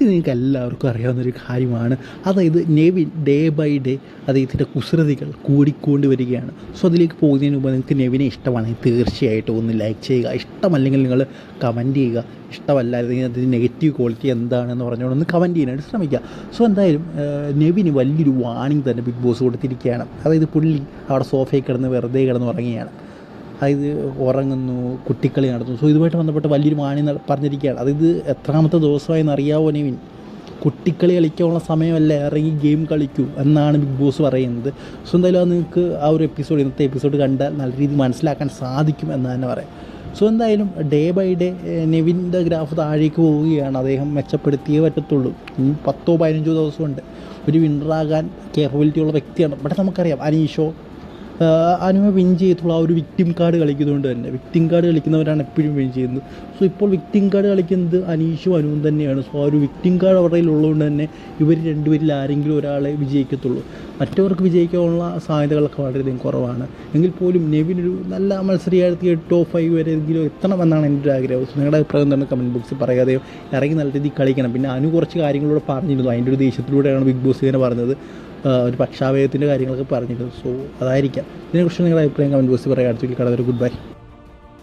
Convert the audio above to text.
ഇത് നിങ്ങൾക്ക് എല്ലാവർക്കും അറിയാവുന്നൊരു കാര്യമാണ്. അതായത് നേവി ഡേ ബൈ ഡേ അദ്ദേഹത്തിന്റെ കുസൃതികൾ കൂടിക്കൊണ്ട് വരികയാണ്. സോ അതിലേക്ക് പോകുന്നതിന് മുമ്പ് നിങ്ങൾക്ക് നെവിനെ ഇഷ്ടമാണെങ്കിൽ തീർച്ചയായിട്ടും ഒന്ന് ലൈക്ക് ചെയ്യുക. ഇഷ്ടമല്ലെങ്കിൽ നിങ്ങൾ കമന്റ് ചെയ്യുക. ഇഷ്ടമല്ല അല്ലെങ്കിൽ അതിന്റെ നെഗറ്റീവ് ക്വാളിറ്റി എന്താണെന്ന് പറഞ്ഞുകൊണ്ട് ഒന്ന് കമന്റ് ചെയ്യാനായിട്ട് ശ്രമിക്കുക. സോ എന്തായാലും നെവിന് വലിയൊരു വാണിംഗ് തന്നെ ബിഗ് ബോസ് കൊടുത്തിരിക്കുകയാണ്. അതായത് പുള്ളി അവിടെ സോഫയിൽ കിടന്ന് വെറുതെ കിടന്ന് ഉറങ്ങുകയാണ്. അതായത് ഉറങ്ങുന്നു കുട്ടിക്കളി നടത്തുന്നു. സോ ഇതുമായിട്ട് ബന്ധപ്പെട്ട് വലിയൊരു മാണി പറഞ്ഞിരിക്കുകയാണ്. അതായത് എത്രാമത്തെ ദിവസമായി എന്നറിയാവോ നെവിൻ? കുട്ടിക്കളി കളിക്കാനുള്ള സമയമല്ല? ഇറങ്ങി ഗെയിം കളിക്കൂ എന്നാണ് ബിഗ് ബോസ് പറയുന്നത്. സോ എന്തായാലും നിങ്ങൾക്ക് ആ ഒരു എപ്പിസോഡ് ഇന്നത്തെ എപ്പിസോഡ് കണ്ടാൽ നല്ല രീതിയിൽ മനസ്സിലാക്കാൻ സാധിക്കും എന്ന് തന്നെ പറയാം. സോ എന്തായാലും ഡേ ബൈ ഡേ നെവിന്റെ ഗ്രാഫ് താഴേക്ക് പോവുകയാണ്. അദ്ദേഹം മെച്ചപ്പെടുത്തിയേ പറ്റത്തുള്ളൂ. പത്തോ പതിനഞ്ചോ ദിവസമുണ്ട്. ഒരു വിന്നറാകാൻ കേപ്പബിലിറ്റി ഉള്ള വ്യക്തിയാണ്. ബട്ട് നമുക്കറിയാം അനീഷോ അനുവ വിൻ ചെയ്തുള്ള ആ ഒരു വിക്ടിം കാർഡ് കളിക്കുന്നതുകൊണ്ട് തന്നെ. വിക്ടിം കാർഡ് കളിക്കുന്നവരാണ് എപ്പോഴും വിൻ ചെയ്യുന്നത്. സോ ഇപ്പോൾ വിക്ടിം കാർഡ് കളിക്കുന്നത് അനീഷും അനുവും തന്നെയാണ്. സോ ആ ഒരു വിക്ടിം കാർഡ് അവരുടെ ഉള്ളതുകൊണ്ട് തന്നെ ഇവർ രണ്ടുപേരിൽ ആരെങ്കിലും ഒരാളെ വിജയിക്കത്തുള്ളൂ. മറ്റവർക്ക് വിജയിക്കാനുള്ള സാധ്യതകളൊക്കെ വളരെയധികം കുറവാണ്. എങ്കിൽ പോലും നെവിൻ ഒരു നല്ല മത്സരയായിരത്തി എട്ടോ ഫൈവ് വരെ എങ്കിലും എത്തണമെന്നാണ് എന്റെ ഒരു ആഗ്രഹം. നിങ്ങളുടെ അഭിപ്രായം എന്താണ്? കമന്റ് ബോക്സിൽ പറയാതെ ഇറങ്ങി നല്ല രീതിയിൽ കളിക്കണം. പിന്നെ അനു കുറച്ച് കാര്യങ്ങളോട് പറഞ്ഞിരുന്നു. അതിന്റെ ഒരു ദേഷ്യത്തിലൂടെയാണ് ബിഗ് ബോസ് ഇങ്ങനെ പറഞ്ഞത്. ഒരു പക്ഷാഭേദത്തിന്റെ കാര്യങ്ങളൊക്കെ പറഞ്ഞിരുന്നു. സോ അതായിരിക്കാം. ഇതിനെക്കുറിച്ച് നിങ്ങളുടെ അഭിപ്രായം കമന്റ് ബോക്സിൽ പറയാം. അടുത്തേക്ക് കടന്നൊരു ഗുഡ് ബൈ